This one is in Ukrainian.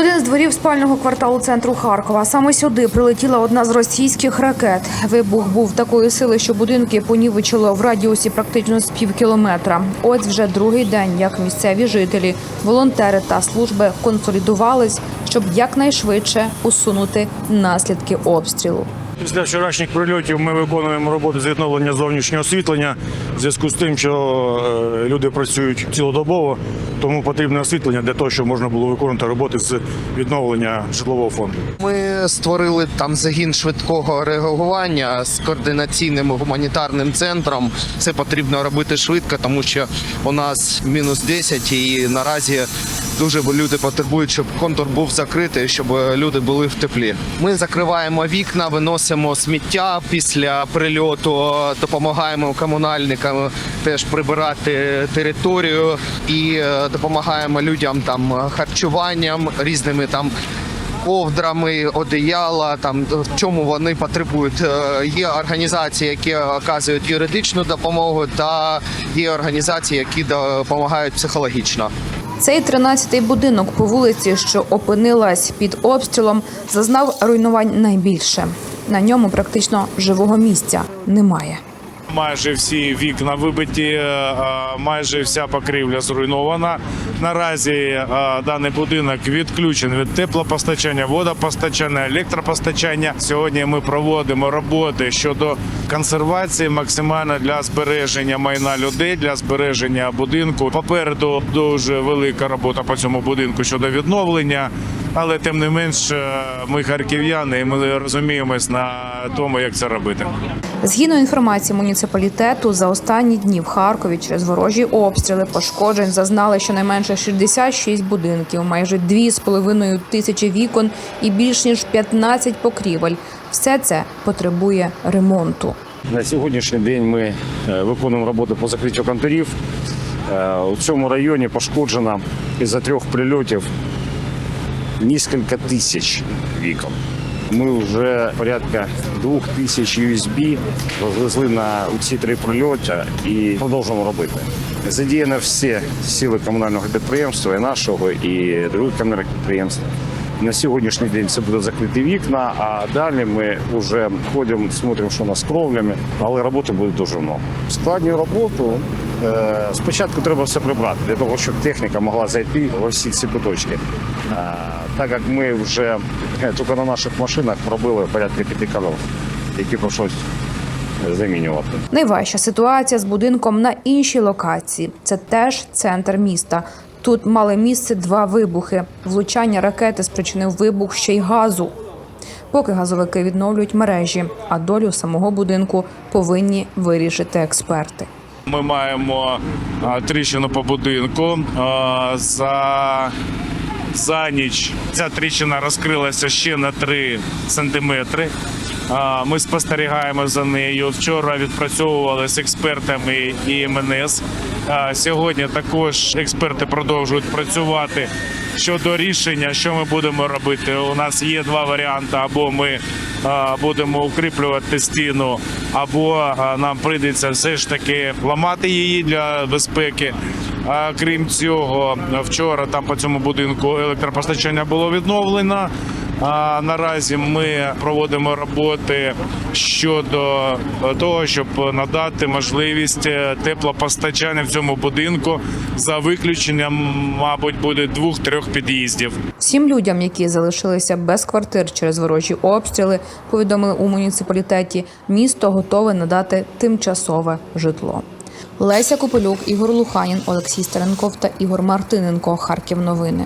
Один з дворів спального кварталу центру Харкова. Саме сюди прилетіла одна з російських ракет. Вибух був такої сили, що будинки понівечило в радіусі практично з пів кілометра. Ось вже другий день, як місцеві жителі, волонтери та служби консолідувались, щоб якнайшвидше усунути наслідки обстрілу. Після вчорашніх прильотів ми виконуємо роботи з відновлення зовнішнього освітлення в зв'язку з тим, що е, люди працюють цілодобово, тому потрібне освітлення для того, щоб можна було виконувати роботи з відновлення житлового фонду. Ми створили там загін швидкого реагування з координаційним гуманітарним центром. Це потрібно робити швидко, тому що у нас мінус 10 і наразі дуже люди потребують, щоб контур був закритий, щоб люди були в теплі. Ми закриваємо вікна, виносимо сміття після прильоту, допомагаємо комунальникам теж прибирати територію і е, допомагаємо людям там харчуванням, різними там ковдрами, одеяла, там в чому вони потребують. Е, Є організації, які оказують юридичну допомогу, та є організації, які допомагають психологічно. Цей 13-й будинок по вулиці, що опинилась під обстрілом, зазнав руйнувань найбільше. На ньому практично живого місця немає. Майже всі вікна вибиті, е, майже вся покрівля зруйнована. Наразі е, даний будинок відключений від теплопостачання, водопостачання, електропостачання. Сьогодні ми проводимо роботи щодо консервації максимально для збереження майна людей, для збереження будинку. Попереду дуже велика робота по цьому будинку щодо відновлення. Але тим не менш, е, ми харків'яни, і ми розуміємось на тому, як це робити. Згідно інформації муніципалітету, за останні дні в Харкові через ворожі обстріли пошкоджень зазнали щонайменше 66 будинків, майже 2,5 тисячі вікон і більш ніж 15 покрівель. Все це потребує ремонту. На сьогоднішній день ми е, виконуємо роботу по закриттю контурів. Е, У цьому районі пошкоджено із-за трьох прильотів кілька тисяч вікон. Ми вже порядка двох тисяч USB розвезли на ці три прильоти і продовжуємо робити. Задіяно всі сили комунального підприємства, і нашого, і других комунальних підприємств. На сьогоднішній день це буде закриті вікна, а далі ми вже ходимо, смотримо, що у нас кровлями, але роботи буде дуже много. Складні роботу. е, Спочатку треба все прибрати для того, щоб техніка могла зайти во всі ці куточки. Е, Так як ми вже е, тільки на наших машинах пробили порядка п'яти колес, які прийшлось замінювати. Найважча ситуація з будинком на іншій локації. Це теж центр міста. Тут мали місце два вибухи. Влучання ракети спричинив вибух ще й газу. Поки газовики відновлюють мережі, а долю самого будинку повинні вирішити експерти. Ми маємо тріщину по будинку. За, за ніч ця тріщина розкрилася ще на 3 сантиметри. Ми спостерігаємо за нею. Вчора відпрацьовували з експертами і МНС. Сьогодні також експерти продовжують працювати щодо рішення, що ми будемо робити. У нас є два варіанти: або ми будемо укріплювати стіну, або нам прийдеться все ж таки ламати її для безпеки. А крім цього, вчора там по цьому будинку електропостачання було відновлено. А наразі ми проводимо роботи щодо того, щоб надати можливість е, теплопостачання в цьому будинку за виключенням, мабуть, буде двох-трьох під'їздів. Всім людям, які залишилися без квартир через ворожі обстріли, повідомили у муніципалітеті, місто готове надати тимчасове житло. Леся Копилюк, Ігор Луханін, Олексій Старенков та Ігор Мартиненко. Харків новини.